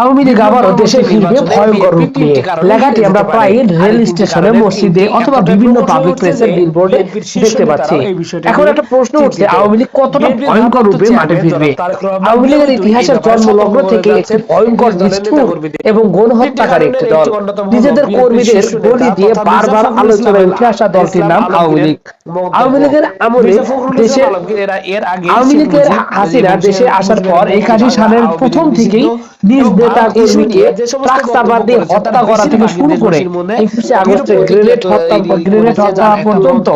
আওয়ামী লীগ আবারও দেশে ফিরবে ভয়ঙ্কর রূপ নিয়ে। লেখাটি আমরা প্রায় রেল স্টেশনে মসজিদে অথবা বিভিন্ন পাবলিক প্লেসের বিলবোর্ডে দেখতে পাচ্ছি। এখন একটা প্রশ্ন উঠছে আওয়ামী লীগ কতটা ভয়ঙ্কর রূপে মাঠে ফিরবে? আওয়ামী লীগের ইতিহাসের জন্মলগ্ন থেকে একটি ভয়ঙ্কর নিষ্ঠুর এবং গণহত্যাকারী একটি দল। নিজেদের কর্মীদের বলি দিয়ে বারবার আলোচনায় উঠে আসা দলটির নাম আওয়ামী লীগ। আওয়ামী লীগের আমলে দেশে আওয়ামী লীগের হাসিনা দেশে আসার পর একাশি সালের প্রথম থেকেই নিজ নেতা কর্মীকে হত্যা করা থেকে শুরু করে একুশে আগস্টে গ্রেনেড হত্যা গ্রেনেড হত্যা পর্যন্ত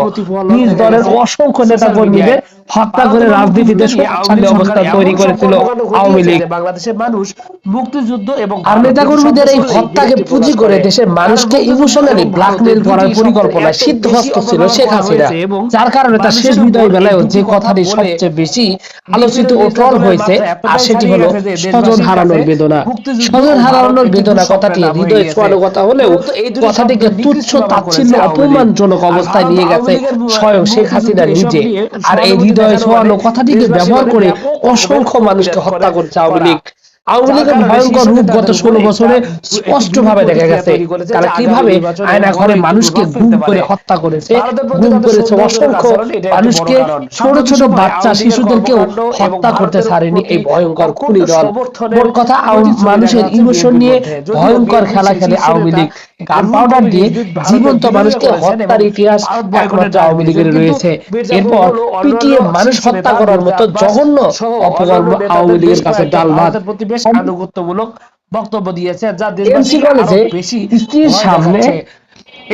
নিজ দলের অসংখ্য নেতা কর্মীদের হত্যা করে রাজনীতিতে শক্তিশালী অবস্থা তৈরি করেছিল আওয়ামী লীগ। বাংলাদেশের মানুষ মুক্তিযুদ্ধ এবং আর নেতা কর্মীদের এই হত্যাকে পুঁজি করে দেশের মানুষকে ইমোশনালি করার পরিকল্পনায় সিদ্ধহস্ত ছিল শেখ হাসিনা। যার কারণে তার শেষ বিদায় বেলায়ও যে কথাটি সবচেয়ে বেশি আলোচিত ও ট্রল হয়েছে আর সেটি হলো স্বজন হারানোর বেদনা। স্বজন হারানোর বেদনা কথাটি হৃদয় ছোঁয়ানো কথা হলেও কথাটিকে তুচ্ছ তাচ্ছিল্য অপমানজনক অবস্থায় নিয়ে গেছে স্বয়ং শেখ হাসিনা নিজে আর এই হৃদয় ছোঁয়ানো কথাটিকে ব্যবহার করে অসংখ্য মানুষকে হত্যা করছে আওয়ামী লীগ। আওয়ামী লীগের ভয়ঙ্কর রূপ গত ষোলো বছরে স্পষ্ট ভাবে দেখা গেছে। তারা কীভাবে আয়না ঘরে মানুষকে গুম করে হত্যা করেছে গুম করেছে অসংখ্য মানুষকে ছোট ছোট বাচ্চা শিশুদেরকেও হত্যা করতে ছাড়েনি এই ভয়ঙ্কর খুনি দল। মোট কথা মানুষের ইমোশন নিয়ে ভয়ঙ্কর খেলা খেলে আওয়ামী লীগ গান পাউডার দিয়ে জীবন্ত মানুষকে হত্যার ইতিহাস একমাত্র আওয়ামী লীগের রয়েছে। এরপর পিটিয়ে মানুষ হত্যা করার মতো জঘন্য অপকর্ম আওয়ামী লীগের কাছে ডাল ভাত বেশ আনুগত্যমূলক বক্তব্য দিয়েছে যা দেশবাসী বেশি স্ত্রীর সামনে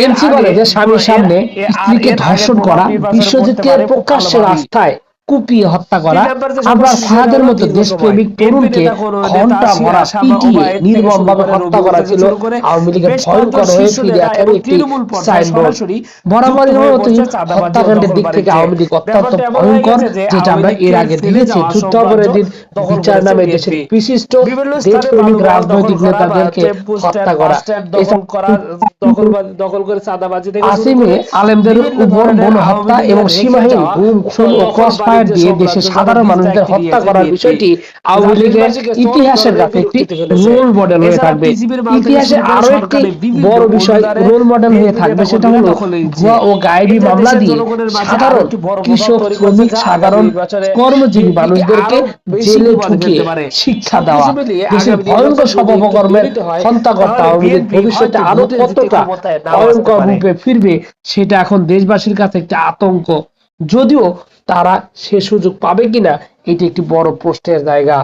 এমসি কলেজে স্বামীর সামনে স্ত্রীকে ধর্ষণ করা বিশ্বজিৎকে প্রকাশ্যে। রাস্তায় কুপিয়ে হত্যা করা আবার সমস্যা ফাহাদের মতো দেশপ্রেমিক তরুণকে ঘণ্টা আসিয়া পিটিয়ে ওবায়দ নির্মম ভাবে হত্যা করা ছিল আওয়ামী লীগের ভয়ঙ্কর হয়ে ফিরে আসার একটি সাইনবোর্ড। বরাবরের মতোই হত্যাকাণ্ডের দিক থেকে আওয়ামী লীগ অত্যন্ত ভয়ঙ্কর যেটা আমরা এর আগে ফেলে দেখেছি যুদ্ধাপরাধীর বিচার নামে দেশের বিশিষ্ট দেশপ্রেমিক রাজনৈতিক নেতাদেরকে হত্যা করা আসিমে আলেমদের উপর আওয়ামী হত্যা এবং সীমাহীন গুম খুন ও ক্রস ফায়ার দিয়ে দেশের সাধারণ মানুষদের হত্যা করার বিষয়টি আওয়ামী লীগের ইতিহাসের কাছে একটি রোল মডেল হয়ে থাকবে। ইতিহাসে আরও একটি বড় বিষয় রোল মডেল হয়ে থাকবে সেটা হলো ভুয়া ও গায়েবী মামলা দিয়ে সাধারণ কৃষক শ্রমিক সাধারণ কর্মজীবী মানুষদেরকে জেলে ঢুকিয়ে শিক্ষা দেওয়া দেশের ভয়ঙ্কর সব অপকর্মের জড়িত হয়, হত্যা করতে আওয়ামী লীগ ভবিষ্যতে আরও কতটা ভয়ঙ্কর রূপে ফিরবে সেটা এখন দেশবাসীর কাছে একটা আতঙ্ক। যদিও তারা সে সুযোগ পাবে কিনা এটি একটি বড় প্রশ্নের জায়গা।